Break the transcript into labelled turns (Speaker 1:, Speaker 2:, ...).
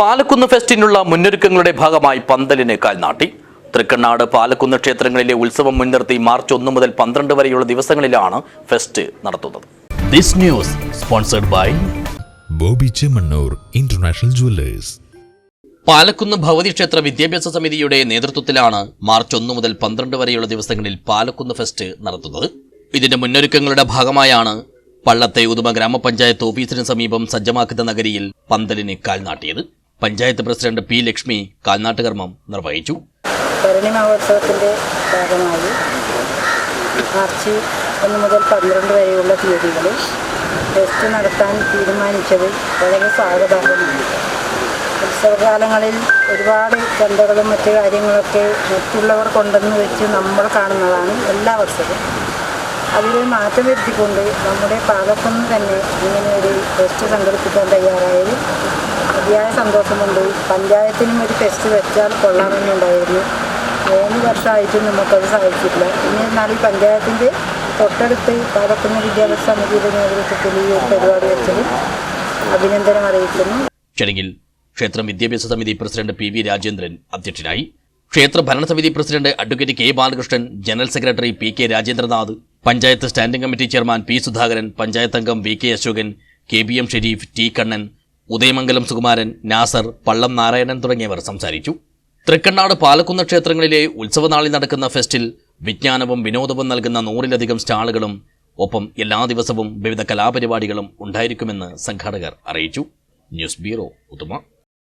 Speaker 1: പാലക്കുന്ന് ഫെസ്റ്റിനുള്ള മുന്നൊരുക്കങ്ങളുടെ ഭാഗമായി പന്തലിന് കാൽനാട്ടി. തൃക്കണ്ണാട് പാലക്കുന്ന് ക്ഷേത്രങ്ങളിലെ ഉത്സവം മുൻനിർത്തി മാർച്ച് ഒന്ന് മുതൽ പന്ത്രണ്ട് വരെയുള്ള ദിവസങ്ങളിലാണ് ഫെസ്റ്റ് നടത്തുന്നത്. This news sponsored by
Speaker 2: Bobby Chemmanur international jewellers.
Speaker 1: Palakkunnu Bhagavathi ക്ഷേത്ര വിദ്യാഭ്യാസ സമിതിയുടെ നേതൃത്വത്തിലാണ് മാർച്ച് ഒന്ന് മുതൽ പന്ത്രണ്ട് വരെയുള്ള ദിവസങ്ങളിൽ പാലക്കുന്ന് ഫെസ്റ്റ് നടത്തുന്നത്. ഇതിന്റെ മുന്നൊരുക്കങ്ങളുടെ ഭാഗമായാണ് പള്ളത്തെ ഉദുമ ഗ്രാമപഞ്ചായത്ത് ഓഫീസിന് സമീപം സജ്ജമാക്കുന്ന നഗരിയിൽ പന്തലിന് കാൽനാട്ടിയത്. പഞ്ചായത്ത് പ്രസിഡന്റ് പി ലക്ഷ്മി കാൽനാട്ടുകർമ്മം നിർവഹിച്ചു.
Speaker 3: ഭാഗമായി മാർച്ച് ഒന്ന് മുതൽ പന്ത്രണ്ട് വരെയുള്ള തീയതികളിൽ ടെസ്റ്റ് നടത്താൻ തീരുമാനിച്ചത് വളരെ സ്വാഗതാർഹമാണ്. ഉത്സവകാലങ്ങളിൽ ഒരുപാട് ചന്തകളും മറ്റു കാര്യങ്ങളൊക്കെ മറ്റുള്ളവർ കൊണ്ടെന്ന് വെച്ച് നമ്മൾ കാണുന്നതാണ് എല്ലാ വർഷവും. അതിൽ മാറ്റം വരുത്തിക്കൊണ്ട് നമ്മുടെ പാകത്തുനിന്ന് തന്നെ ഇങ്ങനെ ഒരു ടെസ്റ്റ് സംഘടിപ്പിക്കാൻ തയ്യാറായതിൽ അതിയായ സന്തോഷമുണ്ട്. പഞ്ചായത്തിനും ഒരു ടെസ്റ്റ് വെച്ചാൽ കൊള്ളാമെന്നുണ്ടായിരുന്നു മൂന്ന് വർഷമായിട്ടും നമുക്കത് സാധിച്ചിട്ടില്ല. എന്നിരുന്നാലും ഈ പഞ്ചായത്തിന്റെ തൊട്ടടുത്ത് പാലക്കുന്ന വിദ്യാഭ്യാസ സമിതിയുടെ നേതൃത്വത്തിൽ ഈ ഒരു പരിപാടി വെച്ചത് അഭിനന്ദനം അറിയിക്കുന്നു.
Speaker 1: ചടങ്ങിൽ ക്ഷേത്രം വിദ്യാഭ്യാസ സമിതി പ്രസിഡന്റ് പി വി രാജേന്ദ്രൻ അധ്യക്ഷനായി ക്ഷേത്ര ഭരണസമിതി president advocate K Balakrishnan general secretary P K Rajendranath panchayat standing committee chairman P Sudhakaran panchayat അംഗം V K Ashokan K B M Shereef T Kannan Udayamangalam Sukumaran Nasar Pallam Narayanan തുടങ്ങിയവർ സംസാരിച്ചു. തൃക്കണ്ണാട് പാലക്കുന്ന് ക്ഷേത്രങ്ങളിലെ ഉത്സവനാളിൽ നടക്കുന്ന ഫെസ്റ്റിൽ വിജ്ഞാനവും വിനോദവും നൽകുന്ന നൂറിലധികം സ്റ്റാളുകളും ഒപ്പം എല്ലാ ദിവസവും വിവിധ കലാപരിപാടികളും ഉണ്ടായിരിക്കുമെന്ന് സംഘാടകർ അറിയിച്ചു. News bureau ഉത്തുമ